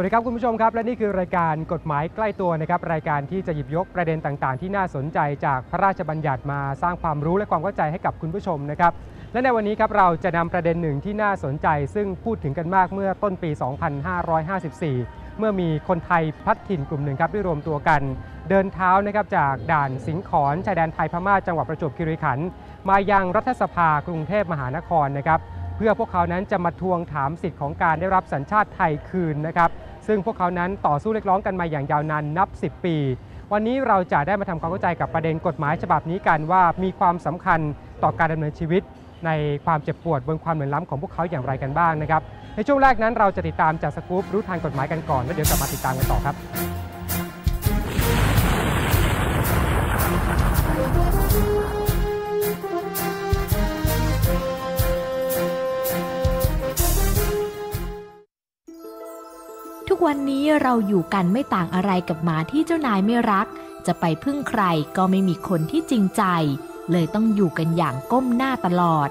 วัสดีครับคุณผู้ชมครับ และนี่คือรายการกฎหมายใกล้ตัวนะครับ รายการที่จะหยิบยกประเด็นต่างๆ ที่น่าสนใจจากพระราชบัญญัติมาสร้างความรู้และความเข้าใจให้กับคุณผู้ชมนะครับ และในวันนี้ครับเราจะนำประเด็นหนึ่งที่น่าสนใจ ซึ่งพูดถึงกันมากเมื่อต้นปี 2554 เมื่อมีคนไทยพัดถิ่นกลุ่มหนึ่งครับได้รวมตัวกัน เดินเท้านะครับจากด่านสิงขอนชายแดนไทยพม่าจังหวัดประจวบคีรีขันธ์มายังรัฐสภากรุงเทพมหานครนะครับเพื่อพวกเขานั้นจะมาทวงถามสิทธิ์ของการได้รับสัญชาติไทยคืนนะครับ ซึ่งพวกเขานั้นต่อสู้เรียกร้องกันมาอย่างยาวนานนับ 10 ปี วันนี้เราจะได้มาทำความเข้าใจกับประเด็นกฎหมายฉบับนี้กันว่ามีความสำคัญต่อการดำเนินชีวิต ในความเจ็บปวดบนความเหลื่อมล้ำของพวกเขาอย่างไรกันบ้างนะครับในช่วงแรกนั้นเราจะติดตามจากสกู๊ปรู้ทางกฎหมายกันก่อนแล้วเดี๋ยวกลับมาติดตามกันต่อครับ กวันนี้เราอยู่กันไม่ต่างอะไรกับหมาที่เจ้านายไม่รัก จะไปพึ่งใครก็ไม่มีคนที่จริงใจ เลยต้องอยู่กันอย่างก้มหน้าตลอด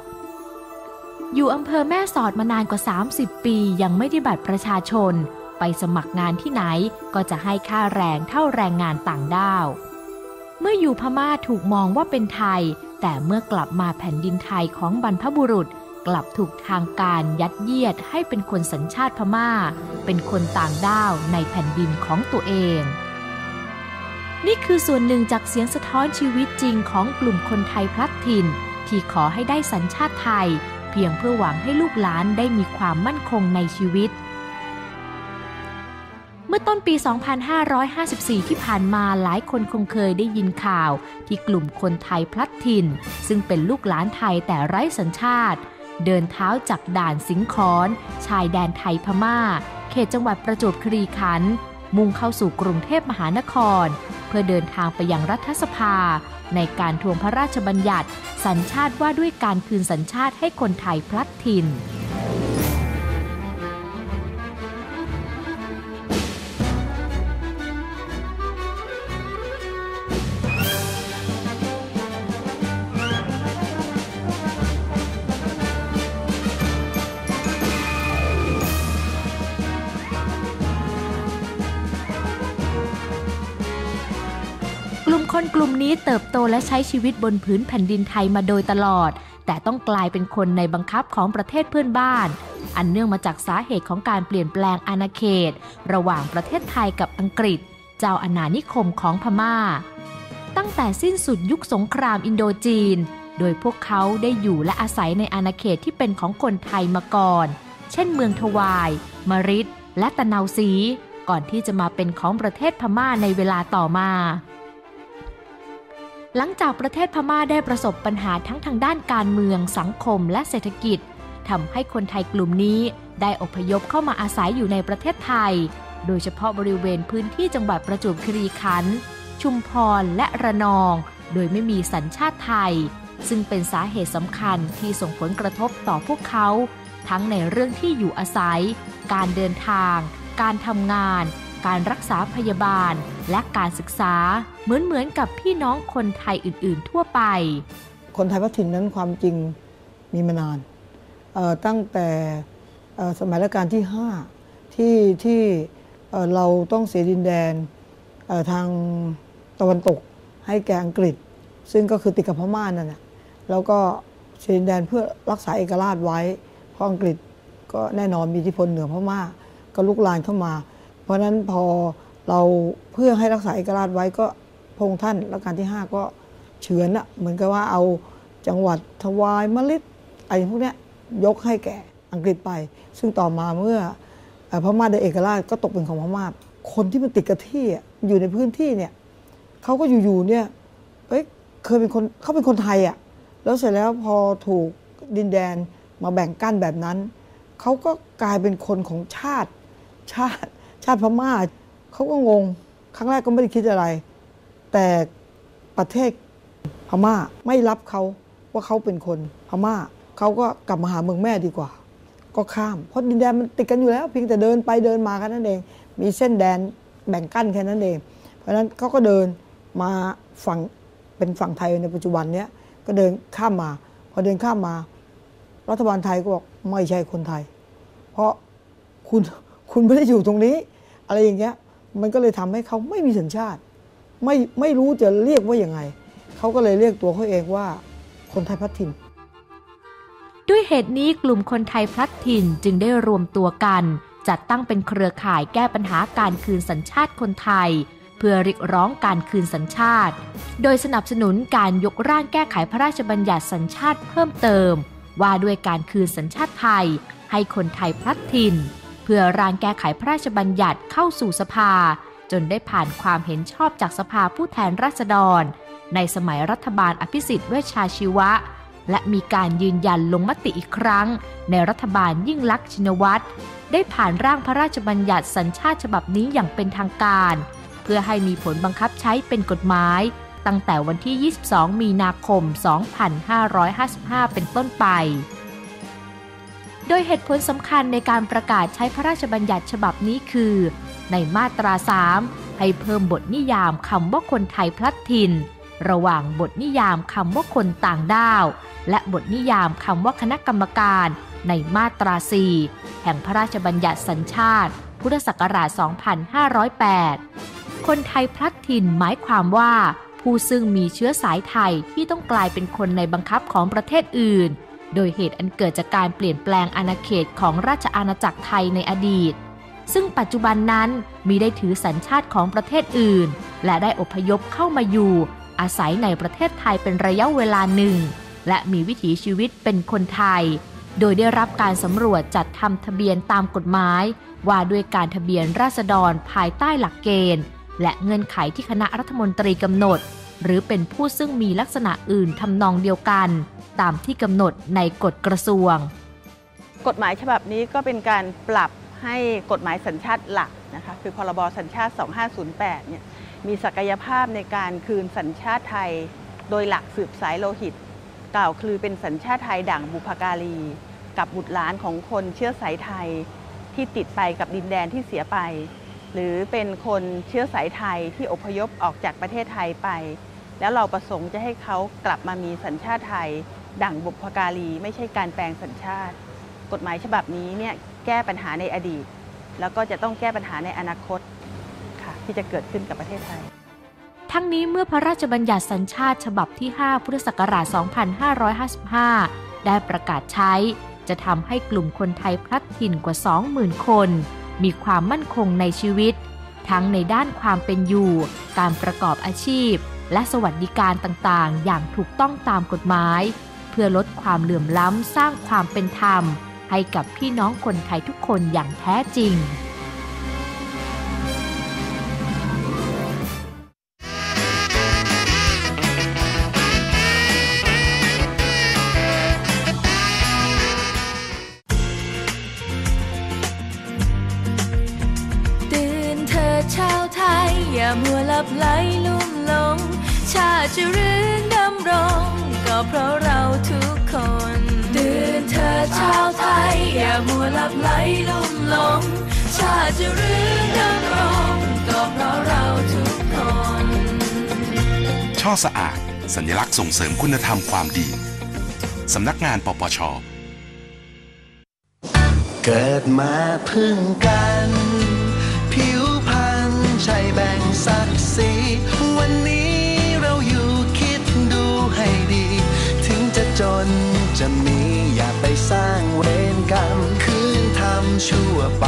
อยู่อำเภอแม่สอดมานานกว่า 30 ปียังไม่ได้บัตรประชาชน ไปสมัครงานที่ไหนก็จะให้ค่าแรงเท่าแรงงานต่างด้าว เมื่ออยู่พม่าถูกมองว่าเป็นไทย แต่เมื่อกลับมาแผ่นดินไทยของบรรพบุรุษ กลับถูกทางการยัดเยียดให้เป็นคนสัญชาติพม่า เป็นคนต่างด้าวในแผ่นดินของตัวเอง นี่คือส่วนหนึ่งจากเสียงสะท้อนชีวิตจริงของกลุ่มคนไทยพลัดถิ่น ที่ขอให้ได้สัญชาติไทย เพียงเพื่อหวังให้ลูกหลานได้มีความมั่นคงในชีวิตเมื่อต้นปี 2554 ที่ผ่านมาหลายคนคงเคยได้ยินข่าว ที่กลุ่มคนไทยพลัดถิ่น ซึ่งเป็นลูกหลานไทยแต่ไร้สัญชาติ เดินเท้าจากด่านสิงคอนชายแดนไทยพม่า เขตจังหวัดประจวบคีรีขันธ์มุ่งเข้าสู่กรุงเทพมหานคร เพื่อเดินทางไปยังรัฐสภา ในการทวงพระราชบัญญัติ สัญชาติว่าด้วยการคืนสัญชาติให้คนไทยพลัดถิ่น ลุ่มนกลุ่มนี้เติบโตและใช้ชีวิตบนพื้นแผ่นดินไทยมาโดยตลอด แต่ต้องกลายเป็นคนในบังคับของประเทศเพื่อนบ้าน อันเนื่องมาจากสาเหตุของการเปลี่ยนแปลงอาณาเขต ระหว่างประเทศไทยกับอังกฤษ เจ้าอาณานิคมของพม่า ตั้งแต่สิ้นสุดยุคสงครามอินโดจีน โดยพวกเขาได้อยู่และอาศัยในอาณาเขตที่เป็นของคนไทยมาก่อน เช่นเมืองทวาย มริดและตะนาซีก่อนที่จะมาเป็นของประเทศพม่าในเวลาต่อมา หลังจากประเทศพม่าได้ประสบปัญหาทั้งทางด้านการเมืองสังคมและเศรษฐกิจทำให้คนไทยกลุ่มนี้ได้อพยพเข้ามาอาศัยอยู่ในประเทศไทย โดยเฉพาะบริเวณพื้นที่จังหวัดประจวบคีรีขันธ์ชุมพรและระนอง โดยไม่มีสัญชาติไทย ซึ่งเป็นสาเหตุสำคัญที่ส่งผลกระทบต่อพวกเขา ทั้งในเรื่องที่อยู่อาศัย การเดินทาง การทำงาน การรักษาพยาบาล และการศึกษาเหมือนเหมือนกับพี่น้องคนไทยอื่น ๆ ทั่วไป คนไทยพัฒถิ่นนั้นความจริงมีมานานตั้งแต่สมัยรัชกาลที่ 5 ที่ที่เราต้องเสียดินแดนทางตะวันตกให้แก่อังกฤษ ซึ่งก็คือติดกับพม่านั่นแหละแล้วก็เสียดินแดนเพื่อรักษาเอกราชไว้ เพราะอังกฤษก็แน่นอนมีอิทธิพลเหนือพม่าก็ลุกลานเข้ามา เพราะนั้นพอเราเพื่อให้รักษาเอกราชไว้ก็พงท่านรัชกาลที่ 5 ก็เฉือนอะเหมือนกับว่าเอาจังหวัดทวายมะลิดไอะไรพวกเนี้ยยกให้แก่อังกฤษไป ซึ่งต่อมาเมื่ออพม่าได้เอกราชก็ตกเป็นของพม่าคนที่มันติดกับที่อยู่ในพื้นที่เนี่ยเขาก็อยู่ๆเนี่ยเอ้ยเคยเป็นคนเขาเป็นคนไทยอะแล้วเสร็จแล้วพอถูกดินแดนมาแบ่งกั้นแบบนั้นเขาก็กลายเป็นคนของชาติชาติ ชาติพม่าเขาก็งง ครั้งแรกก็ไม่ได้คิดอะไร แต่ประเทศพม่าไม่รับเขาว่าเขาเป็นคนพม่าเขาก็กลับมาหาเมืองแม่ดีกว่า ก็ข้ามเพราะดินแดนมันติดกันอยู่แล้วเพียงแต่เดินไปเดินมาแค่นั้นเอง มีเส้นแดนแบ่งกั้นแค่นั้นเอง เพราะฉะนั้นเขาก็เดินมาฝั่งเป็นฝั่งไทยในปัจจุบันเนี้ยก็เดินข้ามมา พอเดินข้ามมา รัฐบาลไทยก็บอกไม่ใช่คนไทย เพราะคุณคุณไม่ได้อยู่ตรงนี้ อะไรอย่างเงี้ยมันก็เลยทำให้เขาไม่มีสัญชาติ ไม่ไม่รู้จะเรียกว่าอย่างไง เขาก็เลยเรียกตัวเขาเองว่าคนไทยพัฒถิ่น ด้วยเหตุนี้กลุ่มคนไทยพลัดถิ่นจึงได้รวมตัวกัน จัดตั้งเป็นเครือข่ายแก้ปัญหาการคืนสัญชาติคนไทย เพื่อเรียกร้องการคืนสัญชาติ โดยสนับสนุนการยกร่างแก้ไขพระราชบัญญัติสัญชาติเพิ่มเติม ว่าด้วยการคืนสัญชาติไทย ให้คนไทยพลัดถิ่น เพื่อร่างแก้ไขพระราชบัญญัติเข้าสู่สภา จนได้ผ่านความเห็นชอบจากสภาผู้แทนราษฎร ในสมัยรัฐบาลอภิสิทธิ์เวชชาชีวะ และมีการยืนยันลงมติอีกครั้ง ในรัฐบาลยิ่งลักษณ์ชินวัตรได้ผ่านร่างพระราชบัญญัติสัญชาติฉบับนี้อย่างเป็นทางการ เพื่อให้มีผลบังคับใช้เป็นกฎหมาย ตั้งแต่วันที่ 22 มีนาคม 2555 เป็นต้นไป โดยเหตุผลสำคัญในการประกาศใช้พระราชบัญญัติฉบับนี้คือ ในมาตรา 3 ให้เพิ่มบทนิยามคำว่าคนไทยพลัดถิ่น ระหว่างบทนิยามคำว่าคนต่างด้าว และบทนิยามคำว่าคณะกรรมการในมาตรา 4 แห่งพระราชบัญญัติสัญชาติ พุทธศักราช 2508 คนไทยพลัดถิ่นหมายความว่า ผู้ซึ่งมีเชื้อสายไทยที่ต้องกลายเป็นคนในบังคับของประเทศอื่น โดยเหตุอันเกิดจากการเปลี่ยนแปลงอาณาเขตของราชอาณาจักรไทยในอดีต ซึ่งปัจจุบันนั้นมีได้ถือสัญชาติของประเทศอื่น และได้อพยพเข้ามาอยู่ อาศัยในประเทศไทยเป็นระยะเวลาหนึ่ง และมีวิถีชีวิตเป็นคนไทย โดยได้รับการสำรวจจัดทำทะเบียนตามกฎหมาย ว่าด้วยการทะเบียนราษฎรภายใต้หลักเกณฑ์ และเงื่อนไขที่คณะรัฐมนตรีกำหนด หรือเป็นผู้ซึ่งมีลักษณะอื่นทำนองเดียวกัน ตามที่กำหนดในกฎกระทรวง กฎหมายฉบับนี้ก็เป็นการปรับให้กฎหมายสัญชาติหลักนะคะคือพรบสัญชาติ 2508 เนี่ยมีศักยภาพในการคืนสัญชาติไทย โดยหลักสืบสายโลหิต กล่าวคือเป็นสัญชาติไทยด่างบุพการี กับบุตรหลานของคนเชื้อสายไทยที่ติดไปกับดินแดนที่เสียไป หรือเป็นคนเชื้อสายไทยที่อพยพออกจากประเทศไทยไป แล้วเราประสงค์จะให้เขากลับมามีสัญชาติไทย ดั่งบุพการีไม่ใช่การแปลงสัญชาติ กฎหมายฉบับนี้เนี่ยแก้ปัญหาในอดีต แล้วก็จะต้องแก้ปัญหาในอนาคตค่ะที่จะเกิดขึ้นกับประเทศไทย ทั้งนี้เมื่อพระราชบัญญัติสัญชาติฉบับที่ 5 พุทธศักราช 2555 ได้ประกาศใช้ จะทำให้กลุ่มคนไทยพลัดถิ่นกว่า 20,000 คน มีความมั่นคงในชีวิต ทั้งในด้านความเป็นอยู่ การประกอบอาชีพ และสวัสดิการต่างๆ อย่างถูกต้องตามกฎหมาย เพื่อลดความเหลื่อมล้ำสร้างความเป็นธรรม ให้กับพี่น้องคนไทยทุกคนอย่างแท้จริง ชาติจะเรืองดำรงก็เพราะเราทุกคน ช่อสะอาด สัญลักษณ์ส่งเสริมคุณธรรมความดี สำนักงานปปช เกิดมาพึ่งกัน ผิวพันธ์ใช่แบ่งศักดิ์ศรีวันนี้เราอยู่คิดดูให้ดี ถึงจะจนจะมีอย่าไปสร้างเวรกรรม คืนทำชั่วไป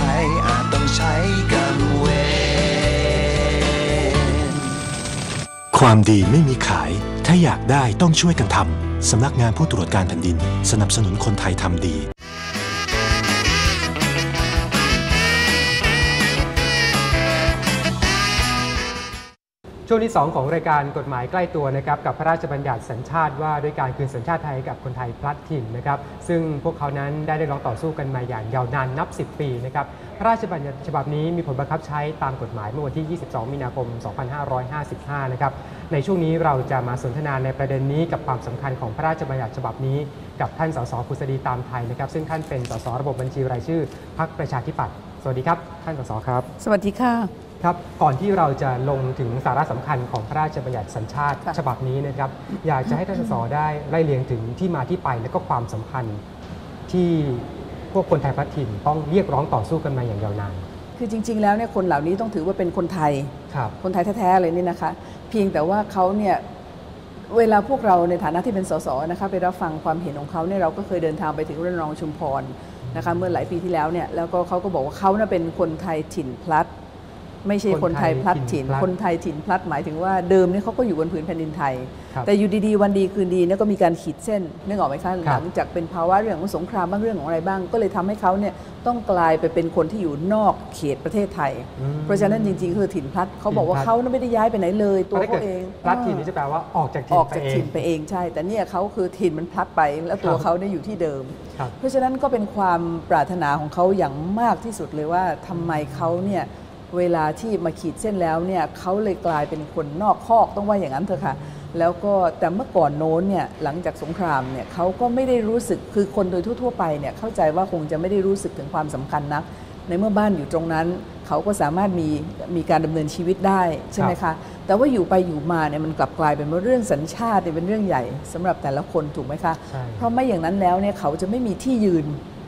ความดีไม่มีขาย ถ้าอยากได้ต้องช่วยกันทำ สำนักงานผู้ตรวจการแผ่นดิน สนับสนุนคนไทยทำดี ช่วงที่ 2 ของรายการกฎหมายใกล้ตัวนะครับกับพระราชบัญญัติสัญชาติว่าด้วยการคืนสัญชาติไทยกับคนไทยพลัดถิ่นนะครับซึ่งพวกเขานั้นได้ได้ร้องต่อสู้กันมาอย่างยาวนานนับ 10 ปีนะครับพระราชบัญญัติฉบับนี้มีผลบังคับใช้ตามกฎหมายเมื่อวันที่ 22 มีนาคม 2555 นะครับในช่วงนี้เราจะมาสนทนาในประเด็นนี้กับความสำคัญของพระราชบัญญัติฉบับนี้ กับท่านสสพุษดีตามไทยนะครับซึ่งท่านเป็นสสระบบบัญชีรายชื่อพรรคประชาธิปัตย์สวัสดีครับ ท่านสสครับ สวัสดีค่ะ ครับก่อนที่เราจะลงถึงสาระสำคัญของพระราชบัญญัติสัญชาติค่ะฉบับนี้นะครับอยากจะให้ท่านสสได้ไล่เรียงถึงที่มาที่ไปและก็ความสัมพันธ์ที่พวกคนไทยพัฒถิ่นต้องเรียกร้องต่อสู้กันมาอย่างยาวนานคือจริง ๆ แล้วเนี่ยคนเหล่านี้ต้องถือว่าเป็นคนไทยครับคนไทยแท้ๆเลยนี่นะคะ เพียงแต่ว่าเขาเนี่ยเวลาพวกเราในฐานะที่เป็นสสนะคะไปรับฟังความเห็นของเขาเนี่ยเราก็เคยเดินทางไปถึงระนองชุมพรนะคะเมื่อหลายปีที่แล้วเนี่ยแล้วก็เขาก็บอกว่าเขาน่ะเป็นคนไทยถิ่นพลัด ไม่ใช่คนไทยพลัดถิ่น คนไทยถิ่นพลัดหมายถึงว่าเดิมเนี่ยเขาก็อยู่บนผืนแผ่นดินไทยครับแต่อยู่ดีๆ วันดีคืนดีเนี่ยก็มีการขีดเส้นนึกออกไหมคะครัหบลังจากเป็นภาวะเรื่องของสงครามบ้างเรื่องของอะไรบ้าง ก็เลยทำให้เขาเนี่ยต้องกลายไปเป็นคนที่อยู่นอกเขตประเทศไทยอืมเพราะฉะนั้นจริง ๆ คือถิ่นพลัดเขาบอกว่าถิ่นพลัดเขาน่ะไม่ได้ย้ายไปไหนเลยตัวถ้าเกิเขาดเองพลัดถิ่นนี่จะแปลว่าออกจากอถิ่นอกไปจากเองถิ่นไปเองใช่ แต่เนี่ยเขาคือถิ่นมันพลัดไป แล้วตัวครับเขาเนี่ยอยู่ที่เดิมครับเพราะฉะนั้นก็เป็นความปรารถนาของเขาอย่างมากที่สุดเลยว่าทำไมเขาเนี่ย เวลาที่มาขีดเส้นแล้วเนี่ยเขาเลยกลายเป็นคนนอกคอกต้องว่าอย่างนั้นเถอะค่ะ แล้วก็แต่เมื่อก่อนโน้นเนี่ยหลังจากสงครามเนี่ยเขาก็ไม่ได้รู้สึกคือคนโดยทั่วๆไปเนี่ยเข้าใจว่าคงจะไม่ได้รู้สึกถึงความสำคัญนัก ในเมื่อบ้านอยู่ตรงนั้น เขาก็สามารถมีมีการดำเนินชีวิตได้ใช่ไหมคะแต่ว่าอยู่ไปอยู่มาเนี่ยมันกลับกลายเป็นว่าเรื่องสัญชาติเนี่ยเป็นเรื่องใหญ่สำหรับแต่ละคนถูกไหมคะใช่เพราะไม่อย่างนั้นแล้วเนี่ยเขาจะไม่มีที่ยืน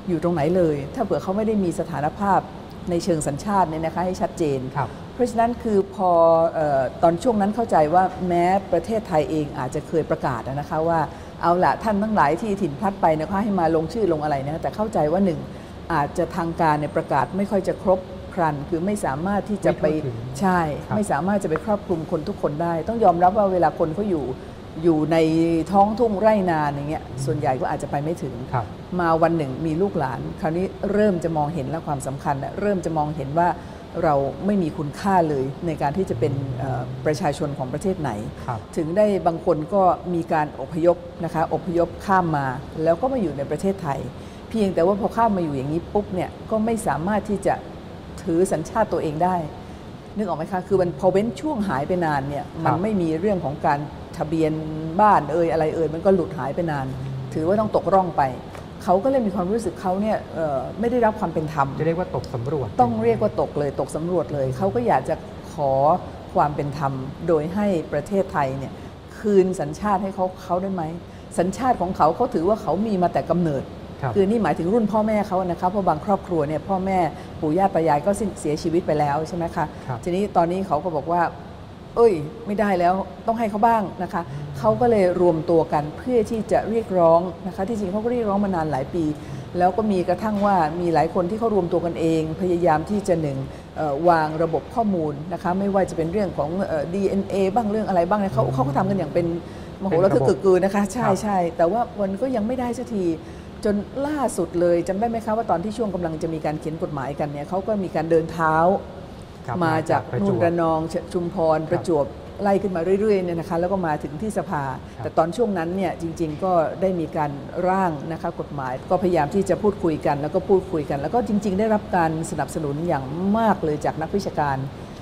อยู่ตรงไหนเลย ถ้าเผื่อเขาไม่ได้มีสถานภาพ ในเชิงสัญชาติเนี่ยนะคะให้ชัดเจนครับเพราะฉะนั้นคือพอเออตอนช่วงนั้นเข้าใจว่าแม้ประเทศไทยเองอาจจะเคยประกาศนะคะว่าเอาละท่านทั้งหลายที่ถิ่นพลัดไปนะคะให้มาลงชื่อลงอะไรนะแต่เข้าใจว่าหนึ่งอาจจะทางการในยประกาศไม่ค่อยจะครบครันคือไม่สามารถที่จะไปไม่ทั่วถึงใช่ครับไม่สามารถจะไปครอบคลุมคนทุกคนได้ ต้องยอมรับว่าเวลาคนเขาอยู่ อยู่ในท้องทุ่งไร่นาอย่างเงี้ยส่วนใหญ่ก็อาจจะไปไม่ถึง ครับ มาวันหนึ่งมีลูกหลาน คราวนี้เริ่มจะมองเห็นและความสำคัญและเริ่มจะมองเห็นว่าเราไม่มีคุณค่าเลยในการที่จะเป็นเอ่อประชาชนของประเทศไหน ครับ ถึงได้บางคนก็มีการอพยพนะคะอพยพข้ามมาแล้วก็มาอยู่ในประเทศไทย เพียงแต่ว่าพอข้ามมาอยู่อย่างนี้ปุ๊บเนี่ยก็ไม่สามารถที่จะถือสัญชาติตัวเองได้ นึกออกไหมคะ คือมันพอเว้นช่วงหายไปนานเนี่ย มันไม่มีเรื่องของการทะเบียนบ้านเอ่ยอะไรเอ่ยมันก็หลุดหายไปนาน ถือว่าต้องตกร่องไป เขาก็เลยมีความรู้สึกเขาเนี่ยเอ่อไม่ได้รับความเป็นธรรมจะเรียกว่าตกสำรวจ ต้องเรียกว่าตกเลยตกสำรวจเลยเขาก็อยากจะขอความเป็นธรรม โดยให้ประเทศไทยเนี่ยคืนสัญชาติให้เขาเขาได้ไหมสัญชาติของเขาเขาถือว่าเขามีมาแต่กำเนิดครับคือนี่หมายถึงรุ่นพ่อแม่เขานะคะเพราะบางครอบครัวเนี่ยพ่อแม่ปู่ย่าตายายก็สิ้นเสียชีวิตไปแล้วใช่ไหมคะครับทีนี้ตอนนี้เขาก็บอกว่า เอ้ย ไม่ได้แล้วต้องให้เขาบ้างนะคะเขาก็เลยรวมตัวกันเพื่อที่จะเรียกร้องนะคะที่จริงเขาก็เรียกร้องมานานหลายปี แล้วก็มีกระทั่งว่ามีหลายคนที่เขารวมตัวกันเอง พยายามที่จะหนึ่งเอ่อวางระบบข้อมูลนะคะไม่ว่าจะเป็นเรื่องของเอ่อ DNA บ้างเรื่องอะไรบ้างเนี่ยเขาเขาก็ทำกันอย่างเป็นมโหฬารทึกกึกกือนะคะ ใช่ครับใช่แต่ว่ามันก็ยังไม่ได้สักทีจนล่าสุดเลยจำได้ไหมคะว่าตอนที่ช่วงกำลังจะมีการเขียนกฎหมายกันเนี่ยเขาก็มีการเดินเท้าครับ มาจากประจนู่วนบระนองเชชุมพรประจวบไล่ขึ้นมาเรื่อยๆเนี่ยนะคะแล้วก็มาถึงที่สภาครับแต่ตอนช่วงนั้นเนี่ยจริง ๆ ก็ได้มีการร่างนะคะกฎหมาย ก็พยายามที่จะพูดคุยกัน แล้วก็พูดคุยกัน แล้วก็จริง ๆ ได้รับการสนับสนุนอย่างมากเลยจากนักวิชาการ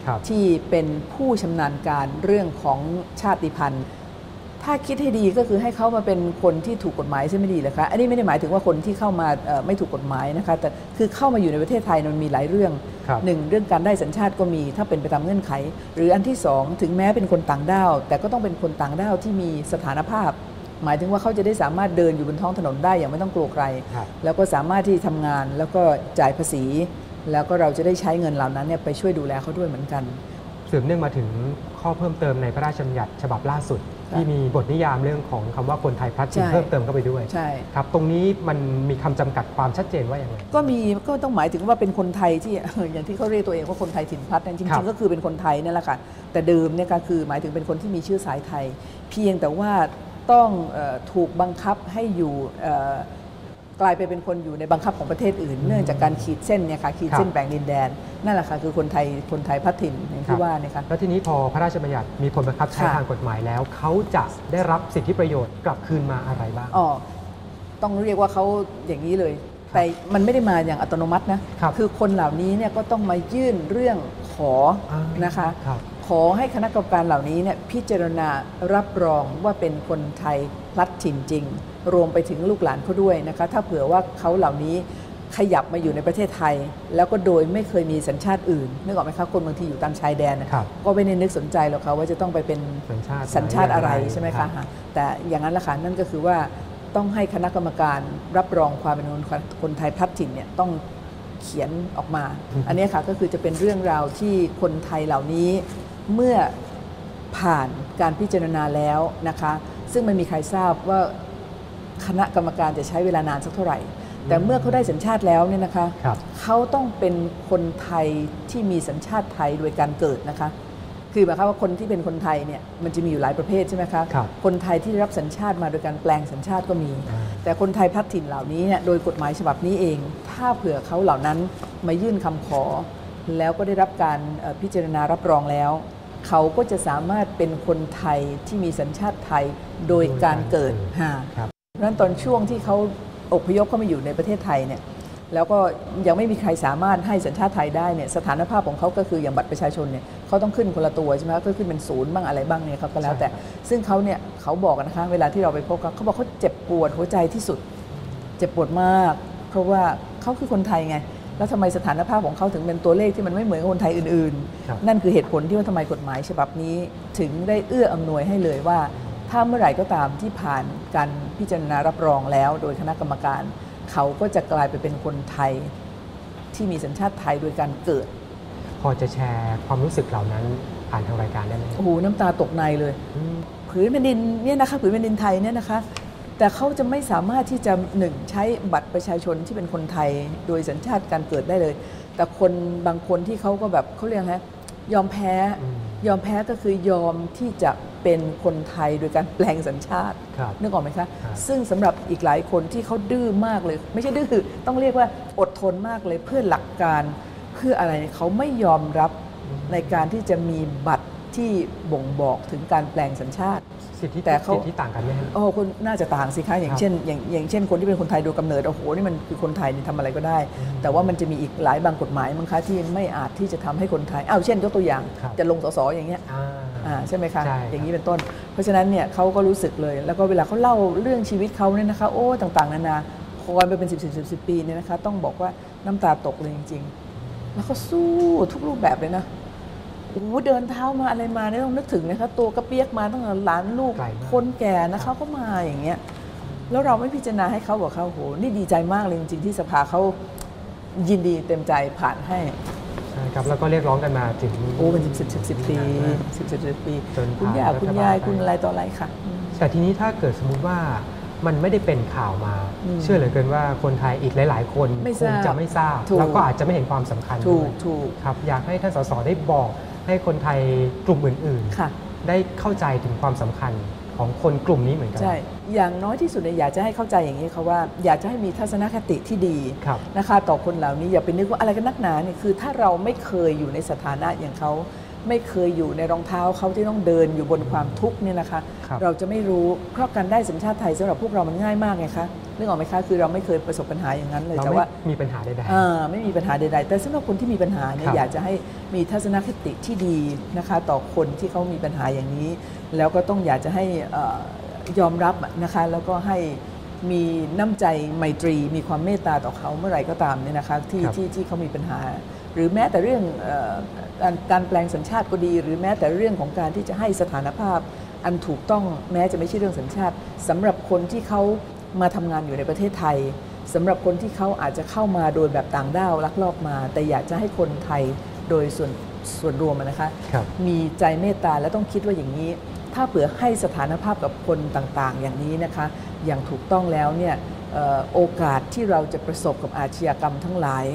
ครับที่เป็นผู้ชำนาญการเรื่องของชาติพันธุ์ ถ้าคิดให้ดีก็คือให้เขามาเป็นคนที่ถูกกฎหมายใช่ไหมดีเหรอคะ อันนี้ไม่ได้หมายถึงว่าคนที่เข้ามาเอ่อไม่ถูกกฎหมายนะคะ แต่คือเข้ามาอยู่ในประเทศไทยมันมีหลายเรื่องครับหนึ่งเรื่องการได้สัญชาติก็มีถ้าเป็นไปตามเงื่อนไข หรืออันที่สองถึงแม้เป็นคนต่างด้าว แต่ก็ต้องเป็นคนต่างด้าวที่มีสถานภาพ หมายถึงว่าเขาจะได้สามารถเดินอยู่บนท้องถนนได้อย่างไม่ต้องกลัวใครครับแล้วก็สามารถที่ทำงานแล้วก็จ่ายภาษี แล้วก็เราจะได้ใช้เงินเหล่านั้นเนี่ยไปช่วยดูแลเขาด้วยเหมือนกัน สืบเนื่องมาถึงข้อเพิ่มเติมในพระราชบัญญัติฉบับล่าสุดค่ะ ที่มีบทนิยามเรื่องของคำว่าคนไทยพลัดถิ่นใช่เพิ่มเติมเข้าไปด้วยใช่ครับตรงนี้มันมีคำจำกัดความชัดเจนว่าอย่างไรก็มีก็ต้องหมายถึงว่าเป็นคนไทยที่อย่างที่เขาเรียกตัวเองว่าคนไทยถิ่นพัดจริครังบๆก็คือเป็นคนไทยนั่นแหละค่ะแต่เดิมเนี่ยก็คือหมายถึงเป็นคนที่มีชื่อสายไทย เพียงแต่ว่าต้องเออถูกบังคับให้อยู่เอ่อ กลายไปเป็นคนอยู่ในบังคับของประเทศอื่น เนื่องจากการขีดเส้นเนี่ยค่ะขีดเส้นแบ่งดินแดน นั่นแหละค่ะคือคนไทยคนไทยพัดถิ่นอย่างครัที่บว่าเนี่ยค่ะแล้วทีนี้พอพระราชบัญญัติมีผลบังคับใช้ค่ะทางกฎหมายแล้ว เขาจะได้รับสิทธิประโยชน์กลับคืนมาอะไรบ้างอ๋อต้องเรียกว่าเขาอย่างนี้เลยแต่มันไม่ได้มาอย่างอัตโนมัตินะครับอคนเหล่านี้เนี่ยก็ต้องมายื่นเรื่องขออ่านนะคะครับขอให้คณะกรรมการเหล่านี้เนี่ยพิจารณารับรองว่าเป็นคนไทย พลัดถิ่นจริง รวมไปถึงลูกหลานเขาด้วยนะคะ ถ้าเผื่อว่าเขาเหล่านี้ขยับมาอยู่ในประเทศไทย แล้วก็โดยไม่เคยมีสัญชาติอื่นนึกออกไหมคะคนบางทีอยู่ตามชายแดนนะครับก็ไม่ได้นึกสนใจหรอกค่ะว่าจะต้องไปเป็นสัญชาติสัญชาติอะไรไหนใช่ไหมครัคะบฮะแต่อย่างนั้นแหละค่ะนั่นก็คือว่าต้องให้คณะกรรมการรับรองความเป็นคนคนไทยพลัดถิ่นเนี่ยต้องเขียนออกมา อันเนี้ยค่ะก็คือจะเป็นเรื่องราวที่คนไทยเหล่านี้เมื่อผ่านการพิจารณาแล้วนะคะ ซึ่งไม่มีใครทราบว่าคณะกรรมการจะใช้เวลานานสักเท่าไหร่ แต่เมื่อเขาได้สัญชาติแล้วเนี่ยนะคะครับเขาต้องเป็นคนไทยที่มีสัญชาติไทยโดยการเกิดนะคะ คือหมายความว่าคนที่เป็นคนไทยเนี่ยมันจะมีอยู่หลายประเภทใช่ไหมคะครับคนไทยที่ได้รับสัญชาติมาโดยการแปลงสัญชาติก็มีอ่าแต่คนไทยพลัดถิ่นเหล่านี้เนี่ยโดยกฎหมายฉบับนี้เอง ถ้าเผื่อเขาเหล่านั้นมายื่นคำขอ แล้วก็ได้รับการเอ่อพิจารณารับรองแล้ว เขาก็จะสามารถเป็นคนไทยที่มีสัญชาติไทยโดยการเกิดฮะครับเพราะฉะนั้นตอนช่วงที่เขาอพยพเข้ามาอยู่ในประเทศไทยเนี่ยแล้วก็ยังไม่มีใครสามารถให้สัญชาติไทยได้เนี่ยสถานภาพของเขาก็คืออย่างบัตรประชาชนเนี่ยเขาต้องขึ้นคนละตัวใช่ไหมก็ขึ้นเป็นศูนย์บ้างอะไรบ้างเนี่ยครับก็แล้วแต่ ซึ่งเขาเนี่ยเขาบอกกันนะคะเวลาที่เราไปพบเขาเขาบอกเขาเจ็บปวดหัวใจที่สุด เจ็บปวดมาก เพราะว่าเขาคือคนไทยไง แล้วทำไมสถานภาพของเขาถึงเป็นตัวเลขที่มันไม่เหมือนกับคนไทยอื่นครับๆนั่นคือเหตุผลที่ว่าทำไมกฎหมายฉบับนี้ ถึงได้เอื้ออำนวยให้เลยว่า ถ้าเมื่อไหร่ก็ตามที่ผ่านการพิจารณารับรองแล้ว โดยคณะกรรมการ เขาก็จะกลายไปเป็นคนไทยที่มีสัญชาติไทยโดยการเกิด พอจะแชร์ความรู้สึกเหล่านั้นผ่านทางรายการได้ไหมโอ้โหน้ำตาตกในเลยอืมผืนแผ่นดินเนี่ยนะคะผืนแผ่นดินไทยเนี่ยนะคะ แต่เขาจะไม่สามารถที่จะหนึ่งใช้บัตรประชาชนที่เป็นคนไทย โดยสัญชาติการเกิดได้เลย แต่คนบางคนที่เขาก็แบบเขาเรียกไงยอมแพ้อืมยอมแพ้ก็คือยอมที่จะเป็นคนไทยโดยการแปลงสัญชาติครับนึกออกไหมคะครับซึ่งสำหรับอีกหลายคนที่เขาดื้อมากเลย ไม่ใช่ดื้อต้องเรียกว่าอดทนมากเลยเพื่อหลักการเพื่ออะไรเขาไม่ยอมรับในการที่จะมีบัตร ที่บ่งบอกถึงการแปลงสัญชาติ สิทธิแต่เขาสิทธิต่างกันไหมฮะโอ้คนน่าจะต่างสิคะอย่าครังบเช่นอย่างอย่างเช่น คนที่เป็นคนไทยโดยกำเนิดโอ้โหนี่มันคือคนไทยนี่ทำอะไรก็ได้อืมแต่ว่ามันจะมีอีกหลายบางกฎหมายมั้งคะที่ไม่อาจที่จะทำให้คนไทยอ้าวเช่นยกตัวอย่างครับจะลงสสอย่างเงี้ยอ่าอ่าใช่ไหมคะใช่ครับอย่างนี้เป็นต้น เพราะฉะนั้นเนี่ยเขาก็รู้สึกเลย แล้วก็เวลาเขาเล่าเรื่องชีวิตเขาเนี่ยนะคะโอ้ต่างๆนานาคอยไปเป็นสิบสิบสิบสิบปีเนี่ยนะคะต้องบอกว่าน้ำตาตกเลยจริง ๆ แล้วเขาสู้ทุกรูปแบบเลยนะ โอ้โหเดินเท้ามาอะไรมาเนี่ยต้องนึกถึงนะคะตัวกระเปียกมาตั้งแต่หลานลูกไกลมาก คนแก่นะเขาก็มาอย่างเงี้ยแล้วเราไม่พิจารณาให้เขาบอกเขาโหนี่ดีใจมากเลยจริงๆที่สภาเขายินดีเต็มใจผ่านให้ ใช่ครับแล้วก็เรียกร้องกันมาถึง โอ้เป็นสิบสิบสิบสิบปีสิบสิบสิบปีจนคุณผ่านย่ารัฐบาลคุณยายไป คุณอะไรต่ออะไรค่ะอืม แต่ทีนี้ถ้าเกิดสมมุติว่ามันไม่ได้เป็นข่าวมา อืมเชื่อเหลือเกินว่าคนไทยอีกหลาย ๆ คนไม่คทรางบจะไม่ทราบ ถูก แล้วก็อาจจะไม่เห็นความสำคัญถูด้วกยถูก ครับอยากให้ท่านสสได้บอก ให้คนไทยกลุ่มอื่นค่ะๆได้เข้าใจถึงความสำคัญของคนกลุ่มนี้เหมือนกัใช่อย่างน้อยที่สุดเนี่ยอยากจะให้เข้าใจอย่างนี้ค่ะว่า อยากจะให้มีทัศนคติที่ดีครับนะคะ ต่อคนเหล่านี้อย่าไปนึกว่าอะไรกันนักหนาเนี่ยคือ ถ้าเราไม่เคยอยู่ในสถานะอย่างเขา ไม่เคยอยู่ในรองเท้าเขาที่ต้องเดินอยู่บนความทุกข์เนี่ยนะคะครับเราจะไม่รู้เพราะการได้สัญชาติไทยสำหรับพวกเรามันง่ายมากไงคะนึกออกไหมคะคือเราไม่เคยประสบปัญหาอย่างนั้นเลยเราแต่ไม่ว่ามีปัญหาใดอ่าไม่มีปัญหาใดๆแต่สำหรับคนที่มีปัญหาเนี่คยรับอยากจะให้มีทัศนคติที่ดีนะคะ ต่อคนที่เขามีปัญหาอย่างนี้ แล้วก็ต้องอยากจะให้เอ่อยอมรับนะคะแล้วก็ให้มีน้ำใจไมตรี มีความเมตตาต่อเขาเมื่อไหร่ก็ตามเนี่ยนะคะที่ครับที่ที่เขามีปัญหา หรือแม้แต่เรื่องเอ่อการการแปลงสัญชาติก็ดี หรือแม้แต่เรื่องของการที่จะให้สถานภาพ อันถูกต้องแม้จะไม่ใช่เรื่องสัญชาติสำหรับคนที่เขามาทำงานอยู่ในประเทศไทยสำหรับคนที่เขาอาจจะเข้ามาโดยแบบต่างด้าวลักลอบมา แต่อยากจะให้คนไทยโดยส่วนส่วนรวมอะนะคะครับมีใจเมตตาและต้องคิดว่าอย่างนี้ ถ้าเผื่อให้สถานภาพกับคนต่างๆ อย่างนี้นะคะ อย่างถูกต้องแล้วเนี่ยเอ่อโอกาสที่เราจะประสบกับอาชญากรรมทั้งหลาย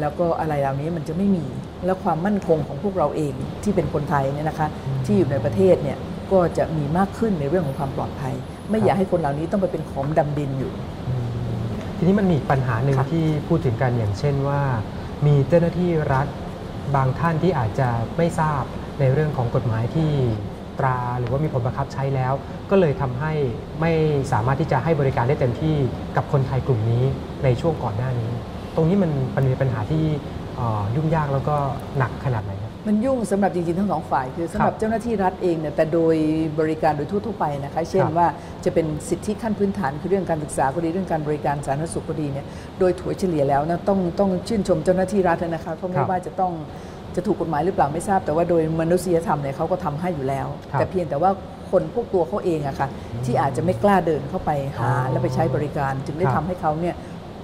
แล้วก็อะไรเหล่านี้มันจะไม่มี แล้วความมั่นคงของพวกเราเองที่เป็นคนไทยเนี่ยนะคะที่อยู่ในประเทศเนี่ยก็จะมีมากขึ้นในเรื่องของความปลอดภัย ไม่อยากให้คนเหล่านี้ต้องไปเป็นของดำดินอยู่อืมทีนี้มันมีอีกปัญหาหนึ่งค่ะที่พูดถึงกันอย่างเช่นว่า มีเจ้าหน้าที่รัฐบางท่านที่อาจจะไม่ทราบในเรื่องของกฎหมายที่ตราหรือว่ามีผลบังคับใช้แล้ว ก็เลยทำให้ไม่สามารถที่จะให้บริการได้เต็มที่กับคนไทยกลุ่มนี้ในช่วงก่อนหน้านี้ ตรงนี้มันมันมีปัญหาที่เอ่อยุ่งยากแล้วก็หนักขนาดไหนครับมันยุ่งสำหรับจริงๆทั้งสองฝ่ายคือสำหรับครับเจ้าหน้าที่รัฐเองเนี่ยแต่โดยบริการโดยทั่วๆไปนะคะเช่นครับว่าจะเป็นสิทธิขั้นพื้นฐานคือเรื่องการศึกษาก็ดีเรื่องการบริการสาธารณสุขก็ดีเนี่ยโดยถัวเฉลี่ยแล้วนะต้องต้องชื่นชมเจ้าหน้าที่รัฐนะคะเพราะคไม่รับว่าจะต้องจะถูกกฎหมายหรือเปล่าไม่ทราบ แต่ว่าโดยมนุษยธรรมเนี่ยเขาก็ทำให้อยู่แล้วครับแต่เพียงแต่ว่าคนพวกตัวเขาเองอะค่ะที่อาจจะไม่กล้าเดินเข้าไปหาอ๋อและไปใช้บริการ จึงได้ครัทำบให้เขาเนี่ย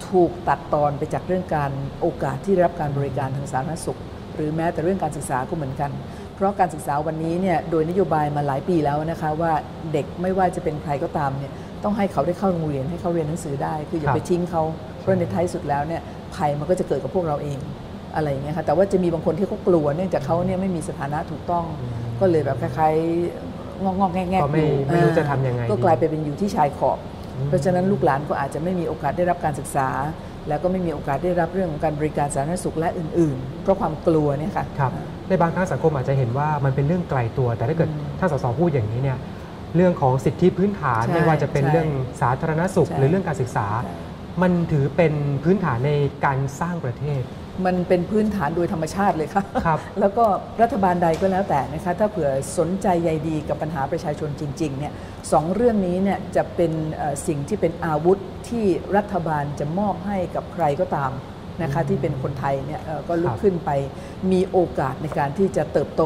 ถถูกตัดตอนไปจากเรื่องการโอกาสที่ได้รับการบริการทางสาธารณสุข หรือแม้แต่เรื่องการศึกษาก็เหมือนกัน เพราะการศึกษาวันนี้เนี่ยโดยนโยบายมาหลายปีแล้วนะคะว่าเด็กไม่ว่าจะเป็นใครก็ตามเนี่ยต้องให้เขาได้เข้าโรงเรียนให้เขาเรียนหนังสือได้ คืออย่าครับไปทิ้งเขาเพราะในท้ายสุดแล้วเนี่ยภัยมันก็จะเกิดกับพวกเราเองอะไรอย่างเงี้ยค่ะแต่ว่าจะมีบางคนที่เขากลัวเนื่องจากเขาเนี่ยไม่มีสถานะถูกต้อง ก็เลยแบบคล้ายๆงอกๆแงกๆก็ไม่อยู่ไม่รู้อ่าจะทำยังไงก็ดีกลายไปเป็นอยู่ที่ชายขอบอืม เพราะฉะนั้นลูกหลานก็อาจจะไม่มีโอกาสได้รับการศึกษา แล้วก็ไม่มีโอกาสได้รับเรื่องของการบริการสาธารณสุขและอื่น ๆ เพราะความกลัวเนี่ยค่ะครับในบางครั้งสังคมอาจจะเห็นว่ามันเป็นเรื่องไกลตัว แต่ถ้าเกิดอืมท่านสสพูดอย่างนี้เนี่ยเรื่องของสิทธิพื้นฐานใช่ไม่ว่าจะเป็นใช่เรื่องสาธารณสุขใช่หรือเรื่องการศึกษาใช่มันถือเป็นพื้นฐานในการสร้างประเทศ มันเป็นพื้นฐานโดยธรรมชาติเลยค่ะครับแล้วก็รัฐบาลใดก็แล้วแต่นะคะถ้าเผื่อสนใจใยดีกับปัญหาประชาชนจริงๆเนี่ยสองเรื่องนี้เนี่ยจะเป็นเอ่อสิ่งที่เป็นอาวุธที่รัฐบาลจะมอบให้กับใครก็ตามนะคะที่เป็นคนไทยเนี่ยเอ่อก็ลุคกรับขึ้นไปมีโอกาสในการที่จะเติบโต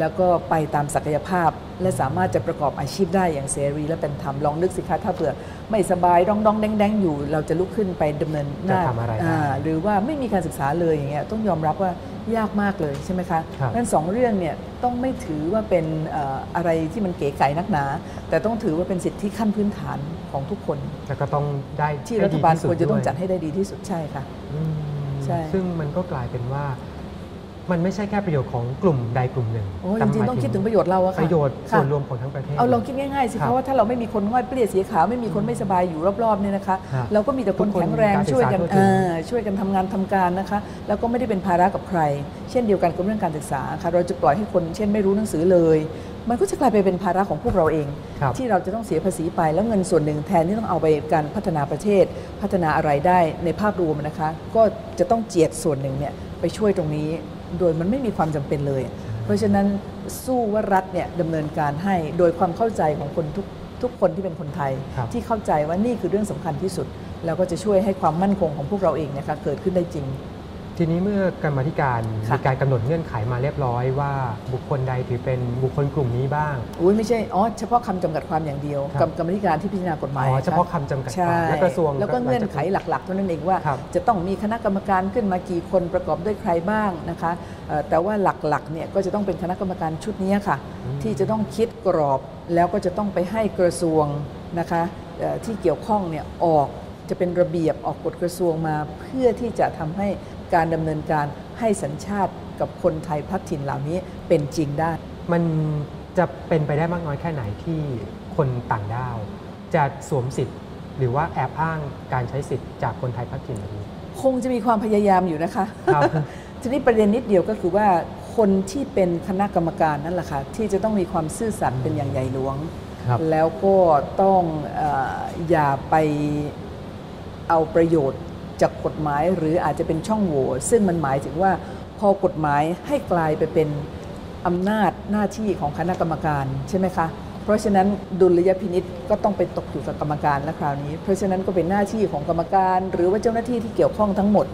แล้วก็ไปตามศักยภาพ และสามารถจะประกอบอาชีพได้อย่างเสรี และเป็นธรรมลองนึกสิคะถ้าเผื่อไม่สบายดองดองแดงแดงๆอยู่ เราจะลุกขึ้นไปดำเนินหน้าจะทำอะไรได้อ่าหรือว่าไม่มีการศึกษาเลยอย่างเงี้ยต้องยอมรับว่ายากมากเลยใช่ไหมคะครับนั่นสองเรื่องเนี่ยต้องไม่ถือว่าเป็นเอ่ออะไรที่มันเก๋ไก่นักหนา แต่ต้องถือว่าเป็นสิทธิขั้นพื้นฐานของทุกคนแล้วก็ต้องได้ที่ให้รัฐบาลสุควรจะต้องวยจัดให้ได้ดีที่สุดใช่ค่ะอืมใช่ซึ่งมันก็กลายเป็นว่า มันไม่ใช่แค่ประโยชน์ของกลุ่มใดกลุ่มหนึ่งโอ้ยแต่จริงหๆมายต้องคิดถึงประโยชน์เราอะค่ะประโยชน์ค่ะส่วนรวมของทั้งประเทศเอาลองคิดง่ายๆสิครัคะบว่าถ้าเราไม่มีคนง่อยเปรี้ยเสียขาวไม่มีคนไม่สบายอยู่รอบๆเนี่ยนะคะฮะเราก็มีแต่คนทุกคนแข็งแรงการศึกษาช่วยกันทั่วถึงเออช่วยกันทำงานทำการนะคะ แล้วก็ไม่ได้เป็นภาระกับใคร เช่นเดียวกันกับเรื่องการศึกษาค่ะเราจะปล่อยให้คนเช่นไม่รู้หนังสือเลย มันก็จะกลายไปเป็นภาระของพวกเราเองครับที่เราจะต้องเสียภาษีไปแล้วเงินส่วนหนึ่งแทนที่ต้องเอาไปการพัฒนาประเทศ พัฒนาอะไรได้ในภาพรวมนะคะ ก็จะต้องเจียดส่วนหนึ่งเนี่ยไปช่วยตรงนี้ โดยมันไม่มีความจำเป็นเลย เพราะฉะนั้นสู้ว่ารัฐเนี่ยดำเนินการให้โดยความเข้าใจของคนทุกทุกคนที่เป็นคนไทยครับที่เข้าใจว่านี่คือเรื่องสำคัญที่สุด แล้วก็จะช่วยให้ความมั่นคงของพวกเราเองนะคะเกิดขึ้นได้จริง ทีนี้เมื่อกรรมาธิการค่ะมีการกำหนดเงื่อนไขมาเรียบร้อยว่าบุคคลใดถือเป็นบุคคลกลุ่มนี้บ้างอุ้ยไม่ใช่อ๋อเฉพาะคำจำกัดความอย่างเดียวครับกรรมกรรมธิการที่พิจารณากฎหมายอ๋อรับเฉพาะคำจำกัดใช่ความและกระทรวงแล้วก็ก็เงื่อนไขหลักๆเท่านั้นเองว่าครับจะต้องมีคณะกรรมการขึ้นมากี่คนประกอบด้วยใครบ้างนะคะเอ่อแต่ว่าหลักๆเนี่ยก็จะต้องเป็นคณะกรรมการชุดนี้ค่ะ ที่จะต้องคิดกรอบแล้วก็จะต้องไปให้กระทรวงนะคะเอ่อที่เกี่ยวข้องเนี่ยออกจะเป็นระเบียบออกกฎกระทรวงมา เพื่อที่จะทำให้ การดำเนินการให้สัญชาติกับคนไทยพลัดถิ่นเหล่านี้เป็นจริงได้ มันจะเป็นไปได้มากน้อยแค่ไหนที่คนต่างด้าว จะสวมสิทธิ์ หรือว่าแอบอ้างการใช้สิทธิ์จากคนไทยพัฒถิ่นแบบนี้ คงจะมีความพยายามอยู่นะคะครับทีนี้ประเด็นนิดเดียวก็คือว่าคนที่เป็นคณะกรรมการนั่นแหละค่ะที่จะต้องมีความซื่อสัตย์เป็นอย่างใหญ่หลวงครับแล้วก็ต้องเอออย่าไปเอาประโยชน์ จากกฎหมายหรืออาจจะเป็นช่องโหว่ซึ่งมันหมายถึงว่าพอกฎหมายให้กลายไปเป็นอำนาจหน้าที่ของคณะกรรมการใช่ไหมคะ เพราะฉะนั้นดุลยพินิษก็ต้องไปตกอยู่กับกรรมการและคราวนี้ เพราะฉะนั้นก็เป็นหน้าที่ของกรรมการ หรือว่าเจ้าหน้าที่ที่เกี่ยวข้องทั้งหมด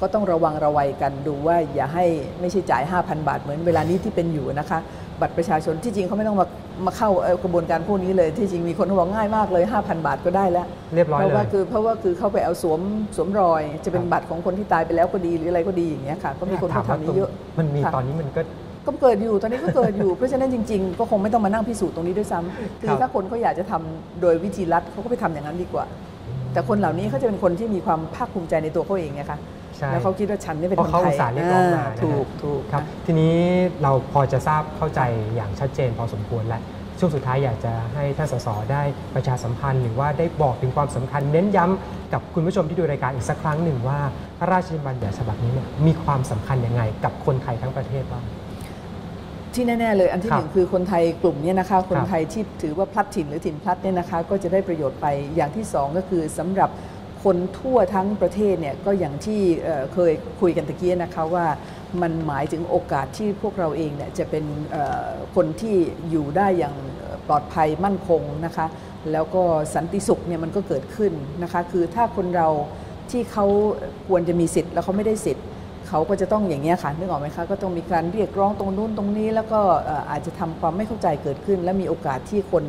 ก็ต้องระวังระวัยกันดูว่าอย่าให้ไม่ใช่จ่าย 5,000 บาทเหมือนเวลานี้ที่เป็นอยู่นะคะ บัตรประชาชนที่จริงเขาไม่ต้องมามาเข้าเอ่อกระบวนการพวกนี้เลย ที่จริงมีคนเขาบอกง่ายมากเลย 5,000 บาทก็ได้แล้วเรียบร้อยเพราะเลว่ายคือเพราะว่าคือเข้าไปเอาสวมสวมรอย จะเป็นครับบัตรของคนที่ตายไปแล้วก็ดีหรืออะไรก็ดีอย่างเงี้ยค่ะก็มีคนถามที่ว่าทำนี้เยอะมันมีค่ะตอนนี้มันก็ก็เกิดอยู่ตอนนี้ก็เกิดอยู่ เพราะฉะนั้นจริง ๆ ก็คงไม่ต้องมานั่งพิสูจน์ตรงนี้ด้วยซ้ำคืครัอบถ้าคนเขาอยากจะทำโดยวิธีรัดเขาก็ไปทำอย่างนั้นดีกว่า แต่คนเหล่านี้เขาจะเป็นคนที่มีความภาคภูมิใจในตัวเขาเองไงคะ ใช่แล้วเขาคิดว่าฉันนี่เป็นเพคราะนเขาไทอุยตส่าห์เรียกร้องมาอ่านะฮะถูกถูกครับ ทีนี้เราพอจะทราบเข้าใจอย่างชัดเจนพอสมควรแล้วช่วงสุดท้ายอยากจะให้ท่านสสได้ประชาสัมพันธ์ หรือว่าได้บอกถึงความสำคัญ เน้นย้ำกับคุณผู้ชมที่ดูรายการอีกสักครั้งหนึ่งว่า พระราชบัญญัติฉบับนี้เนี่ยมีความสำคัญยังไงกับคนไทยทั้งประเทศบ้างที่แน่ ๆ เลยอันที่ครับหนึ่งคือคนไทยกลุ่มเนี้นะคะ คนครับไทยที่ถือว่าพลัดถิ่นหรือถิ่นพลัดเนี่ยนะคะ ก็จะได้ประโยชน์ไปอย่างที่สองก็คือสำหรับ คนทั่วทั้งประเทศเนี่ยก็อย่างที่เคยคุยกันตะกี้นะคะว่ามันหมายถึงโอกาสที่พวกเราเองเนี่ยจะเป็นคนที่อยู่ได้อย่างปลอดภัยมั่นคงนะคะแล้วก็สันติสุขเนี่ยมันก็เกิดขึ้นนะคะคือถ้าคนเราที่เขาควรจะมีสิทธิ์แล้วเขาไม่ได้สิทธิ์เขาก็จะต้องอย่างนี้ยค่ะนึกออกไหมคะก็ต้องมีการเรียกร้องตรงนู้นตรงนี้ แล้วก็อาจจะทำความไม่เข้าใจเกิดขึ้น และมีโอกาสที่คน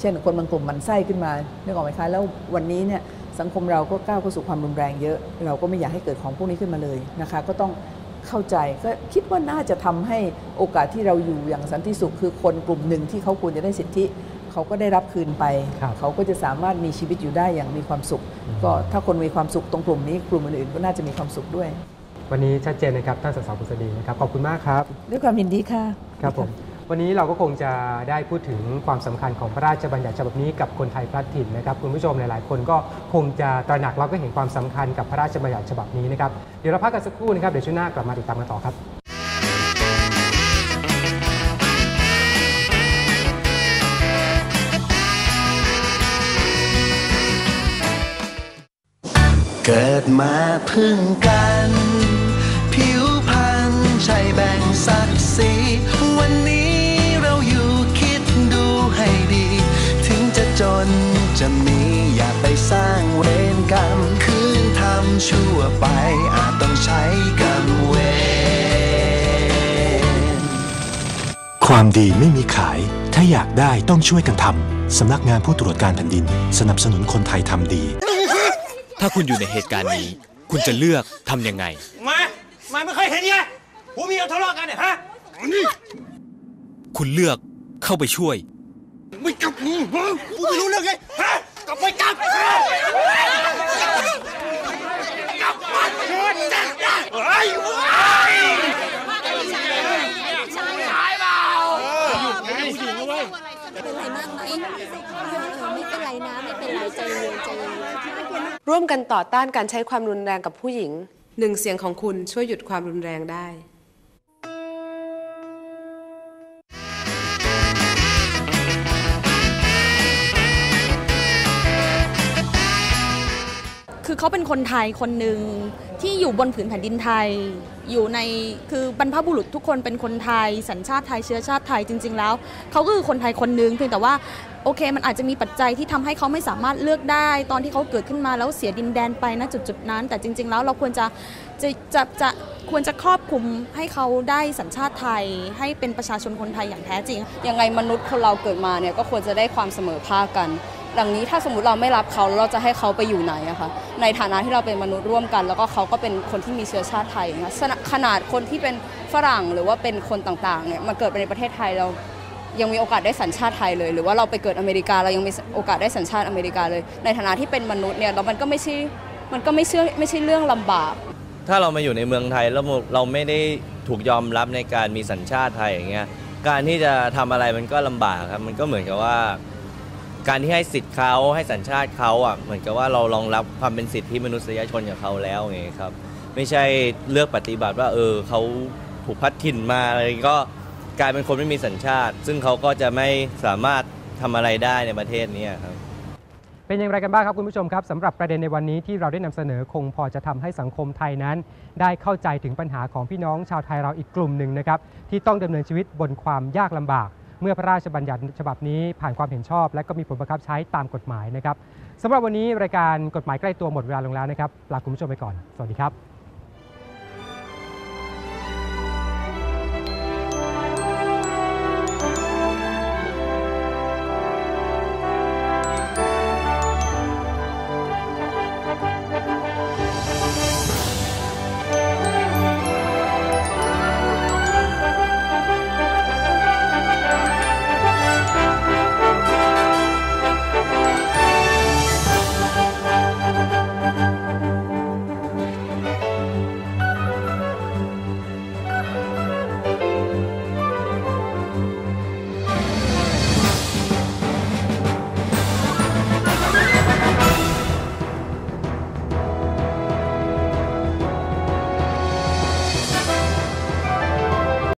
เช่นคนบางกลุ่มมันไส้ขึ้นมานึกออกไหมคะแล้ววันนี้เนี่ย สังคมเราก็ก้าวเข้าสู่ความรุนแรงเยอะ เราก็ไม่อยากให้เกิดของพวกนี้ขึ้นมาเลยนะคะก็ต้องเข้าใจก็คิดว่าน่าจะทำให้โอกาสที่เราอยู่อย่างสันติสุข คือคนกลุ่มหนึ่งที่เขาควรจะได้สิทธิ เขาก็ได้รับคืนไปครับเขาก็จะสามารถมีชีวิตอยู่ได้อย่างมีความสุข ก็ถ้าคนมีความสุขตรงกลุ่มนี้กลุ่มอื่นๆก็น่าจะมีความสุขด้วย วันนี้ชัดเจนนะครับท่านสสบุษดีนะครับขอบคุณมากครับ ด้วยความยินดีค่ะ ครับผม วันนี้เราก็คงจะได้พูดถึงความสำคัญของพระราชบัญญัติฉบับนี้กับคนไทยพลัดถิ่นนะครับคุณผู้ชมหลายๆ คนก็คงจะตระหนักแล้วก็เห็นความสำคัญกับพระราชบัญญัติฉบับนี้นะครับเดี๋ยวเราพักกันสักครู่นะครับเดี๋ยวช่วงหน้ากลับมาติดตามกันต่อครับเกิดมาพึ่งกัน ผิวพรรณใช่แบ่งศักดิ์ศรีวันนี้ จะมีอย่าไปสร้างเวรกรรม คืนทำชั่วไปอาจต้องใช้กรรมเวรความดีไม่มีขาย ถ้าอยากได้ต้องช่วยกันทำสำนักงานผู้ตรวจการแผ่นดิน สนับสนุนคนไทยทำดี ถ้าคุณอยู่ในเหตุการณ์นี้ คุณจะเลือกทำยังไงมามาไม่เคยเห็นไงผัวเมียทะเลาะกันเนี่ยฮะคุณเลือกเข้าไปช่วย ไม่กลับกูไม่รู้เรื่องไงฮะกลับไปกลับกลับบ้าเกิดจัดได้เฮ้ยเฮ้ยชายเปล่าผู้หญิงเว้ยเป็นไรมากไหมไม่เป็นไรนะไม่เป็นไรใจเย็นใจเย็นร่วมกันต่อต้านการใช้ความรุนแรงกับผู้หญิงหนึ่งเสียงของคุณช่วยหยุดความรุนแรงได้ คือเขาเป็นคนไทยคนหนึ่งที่อยู่บนผืนแผ่นดินไทย อยู่ในคือบรรพบุรุษทุกคนเป็นคนไทย สัญชาติไทยเชื้อชาติไทยจริง ๆ แล้วเขาก็คือคนไทยคนหนึ่งเพียงแต่ว่าโอเค มันอาจจะมีปัจจัยที่ทำให้เขาไม่สามารถเลือกได้ ตอนที่เขาเกิดขึ้นมาแล้วเสียดินแดนไปณจุดๆนั้น แต่จริง ๆ แล้วเราควรจะจะจะจะควรจะครอบคลุมให้เขาได้สัญชาติไทย ให้เป็นประชาชนคนไทยอย่างแท้จริง ยังไงมนุษย์คนเราเกิดมาเนี่ยก็ควรจะได้ความเสมอภาคกัน ดังนี้ถ้าสมมติเราไม่รับเขาแล้วเราจะให้เขาไปอยู่ไหนอะคะในฐานะที่เราเป็นมนุษย์ร่วมกัน แล้วก็เขาก็เป็นคนที่มีเชื้อชาติไทยนะขนาดคนที่เป็นฝรั่งหรือว่าเป็นคนต่างๆเนี่ยมาเกิดในประเทศไทยเรายังมีโอกาสได้สัญชาติไทยเลย หรือว่าเราไปเกิดอเมริกาเรายังมีโอกาสได้สัญชาติอเมริกาเลย ในฐานะที่เป็นมนุษย์เนี่ยแล้วมันก็ไม่ใช่มันก็ไม่เชื่อไม่ใช่เรื่องลำบาก ถ้าเรามาอยู่ในเมืองไทยแล้วเราไม่ได้ถูกยอมรับในการมีสัญชาติไทยอย่างเงี้ยการที่จะทำอะไรมันก็ลำบากครับมันก็เหมือนกับว่า การที่ให้สิทธิ์เขาให้สัญชาติเขาอะเหมือนกับว่าเรารองรับความเป็นสิทธิมนุษยชนกับเขาแล้วไงครับ ไม่ใช่เลือกปฏิบัติว่า เออเขาถูกพัดถิ่นมาอะไรก็กลายเป็นคนไม่มีสัญชาติ ซึ่งเขาก็จะไม่สามารถทำอะไรได้ในประเทศนี้ครับเป็นอย่างไรกันบ้างครับคุณผู้ชมครับสำหรับประเด็นในวันนี้ที่เราได้นำเสนอคงพอจะทำให้สังคมไทยนั้น ได้เข้าใจถึงปัญหาของพี่น้องชาวไทยเราอีกกลุ่มหนึ่งนะครับที่ต้องดำเนินชีวิตบนความยากลำบาก เมื่อพระราชบัญญัติฉบับนี้ผ่านความเห็นชอบ และก็มีผลบังคับใช้ตามกฎหมายนะครับสำหรับวันนี้รายการกฎหมายใกล้ตัวหมดเวลาลงแล้วนะครับลาคุณผู้ชมไปก่อน สวัสดีครับ